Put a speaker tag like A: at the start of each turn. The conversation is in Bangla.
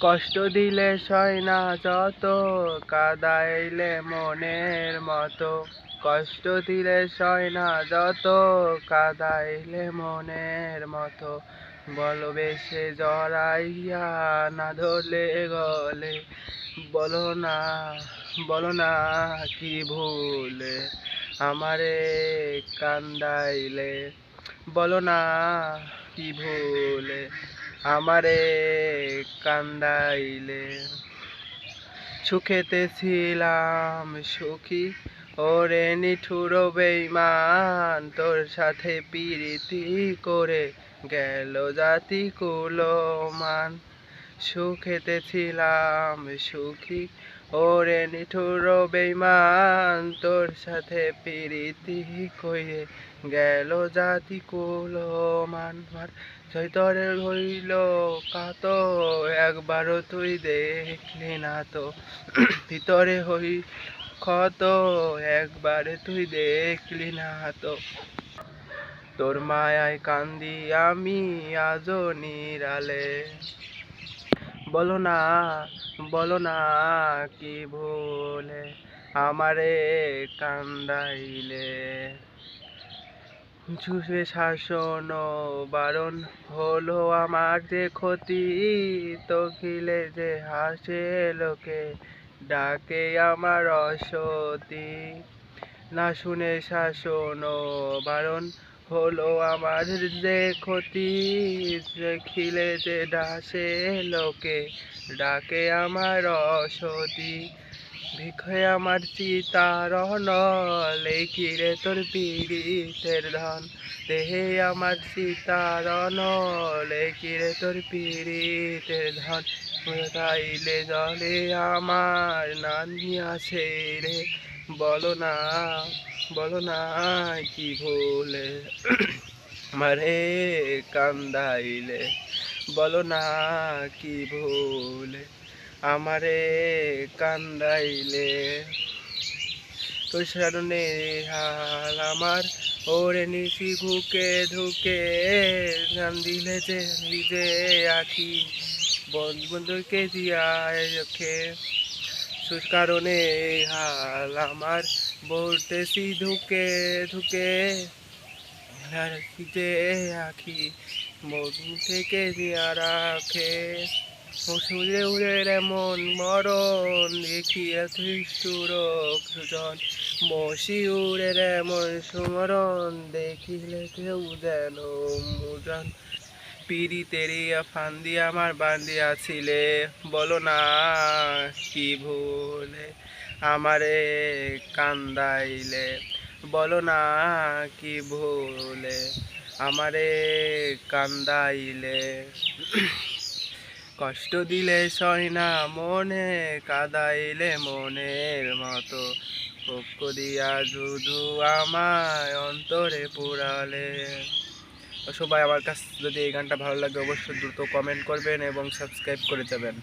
A: কষ্ট দিলে সয় না যত, কাদাইলে মনের মতো। কষ্ট দিলে সয় না যত, কাদাইলে মনের মতো। ভালোবেসে জড়াইয়া না ধরলে গলে, বলো না বলো না কি ভুলে আমারে কান্দাইলে, বলো না কি ভুলে। আমারে কান্দাইলে। সুখেতে ছিলাম সুখী, ওরে নিঠুর বেইমান তোর সাথে পিরিতি করে গেল জাতি কুলমান সুখেতে ছিলাম, সুখী ওরে নিঠুর বেইমান তোর সাথে প্রীতি কইরে গেল জাতি কুলমান। চৈতরে হইল কাত একবারও তুই দেখলি না তো। ভিতরে হই ক্ষত, একবারে তুই দেখলি না তো। তোর মায়ায় কান্দি আমি আজও নিরালে। বলো না বলো না কি ভুলে আমারে কান্দাইলে। চুষে শাসন বারণ হলো আমার যে ক্ষতি, তখিলে যে হাসে লোকে ডাকে আমার অসতি। না শুনে শাসন বারণ হলো আমার যে ক্ষতি। দেখিলে যে ডাসে লোকে ডাকে আমার অসতি। ভিক্ষে আমার চিতারণ লেখিরে তোর পীড়িতের ধন। দেহে আমার সীতারণ লেখিরে তোর পীড়িতের ধন। তাইলে জলে আমার নানি আছে রে? বলো না বলো না কি ভুলে মারে কান্দাইলে। বলো না কি ভুলে আমারে কান্দাইলে। তোর হাল আমার, ওরে নিশি ঘুকে ধুকে গান দিলে যে নিজে বন্ধু বন্ধুকে দিয়া রক্ষে সুর কারণে হাল আমার বলতেছি ধুকে ধুকে। যে আখি মন থেকে দিয়া রাখে মসুরে উড়ে এমন মরণ দেখিয়া খ্রিস্টুর সুজন উড়ে এমন সুমরণ, দেখিলে কেউ যেন মুজন। পিড়িতেরিয়া ফান্দি আমার বান্দিয়াছিলে বলো না কি ভুলে আমারে কান্দাইলে। বলো না কি ভুলে আমারে কান্দাইলে। কষ্ট দিলে সয় না মনে, কাদাইলে মনের মতো। পক্ষ দিয়া শুধু আমায় অন্তরে পুরালে। সবাই আমার কাছে যদি এই গানটা ভালো লাগে অবশ্যই দ্রুত কমেন্ট করবেন এবং সাবস্ক্রাইব করে যাবেন।